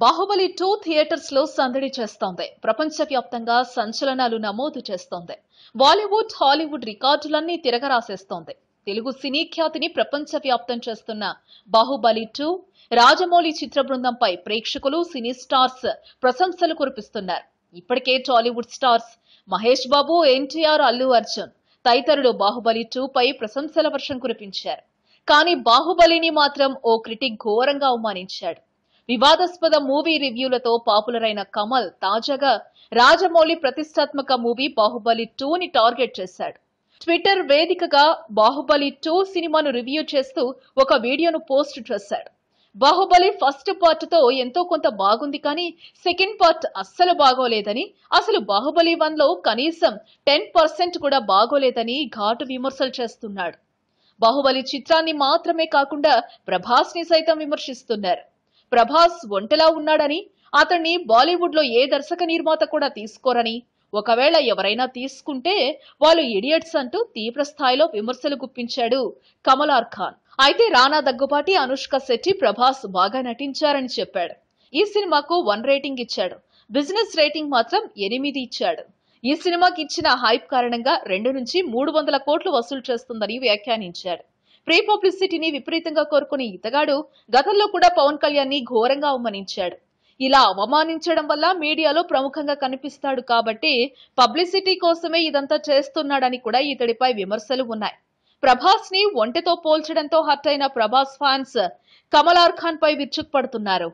Baahubali two థియేటర్స్లో సందడి చేస్తోంది. ప్రపంచవ్యాప్తంగా సంచలనాలు నమోదు చేస్తోంది. బాలీవుడ్ హాలీవుడ్ రికార్డులన్నీ తిరగరాసేస్తోంది. తెలుగు సినీ ఖ్యాతిని ప్రపంచవ్యాప్తం చేస్తున్న బాహుబలి టూ రాజమౌళి చిత్ర బృందంపై ప్రేక్షకులు సినీ స్టార్స్ ప్రశంసలు కురిపిస్తున్నారు. ఇప్పటికే టాలీవుడ్ స్టార్స్ మహేష్ బాబు ఎన్టీఆర్ అల్లు అర్జున్ తదితరులు బాహుబలి టూ పై ప్రశంసల వర్షం కురిపించారు. కానీ బాహుబలిని మాత్రం ఓ క్రిటిక్ ఘోరంగా అవమానించాడు. వివాదాస్పద మూవీ రివ్యూలతో పాపులర్ అయిన కమల్ తాజాగా రాజమౌళి ప్రతిష్టాత్మక మూవీ బాహుబలి టూని టార్గెట్ చేశాడు. ట్విట్టర్ వేదికగా బాహుబలి టూ సినిమాను రివ్యూ చేస్తూ ఒక వీడియోను పోస్ట్ చేశాడు. బాహుబలి ఫస్ట్ పార్ట్తో ఎంతో కొంత బాగుంది కానీ సెకండ్ పార్ట్ అస్సలు బాగోలేదని అసలు బాహుబలి వన్లో కనీసం టెన్ పర్సెంట్ కూడా బాగోలేదని ఘాటు విమర్శలు చేస్తున్నాడు. బాహుబలి చిత్రాన్ని మాత్రమే కాకుండా ప్రభాస్ని సైతం విమర్శిస్తున్నారు. ప్రభాస్ ఒంటెలా ఉన్నాడని అతన్ని బాలీవుడ్లో ఏ దర్శక నిర్మాత కూడా తీసుకోరని. ఒకవేళ ఎవరైనా తీసుకుంటే వాళ్ళు ఇడియట్స్ అంటూ తీవ్ర స్థాయిలో విమర్శలు గుప్పించాడు కమలార్ ఖాన్. అయితే రానా దగ్గుబాటి అనుష్క శెట్టి ప్రభాస్ బాగా నటించారని చెప్పాడు. ఈ సినిమాకు వన్ రేటింగ్ ఇచ్చాడు. బిజినెస్ రేటింగ్ మాత్రం ఎనిమిది ఇచ్చాడు. ఈ సినిమాకి ఇచ్చిన హైప్ కారణంగా రెండు నుంచి మూడు వందల కోట్లు వసూలు చేస్తుందని వ్యాఖ్యానించాడు. ప్రీ పబ్లిసిటీని విపరీతంగా కోరుకునే ఇతగాడు గతంలో కూడా పవన్ కళ్యాణ్ని ఘోరంగా అవమానించాడు. ఇలా అవమానించడం వల్ల మీడియాలో ప్రముఖంగా కనిపిస్తాడు కాబట్టి పబ్లిసిటీ కోసమే ఇదంతా చేస్తున్నాడని కూడా ఇతడిపై విమర్శలు ఉన్నాయి. ప్రభాస్ని ఒంటెతో పోల్చడంతో హర్ట్ అయిన ప్రభాస్ ఫ్యాన్స్ కమలార్ ఖాన్ పై విరుచుకుపడుతున్నారు.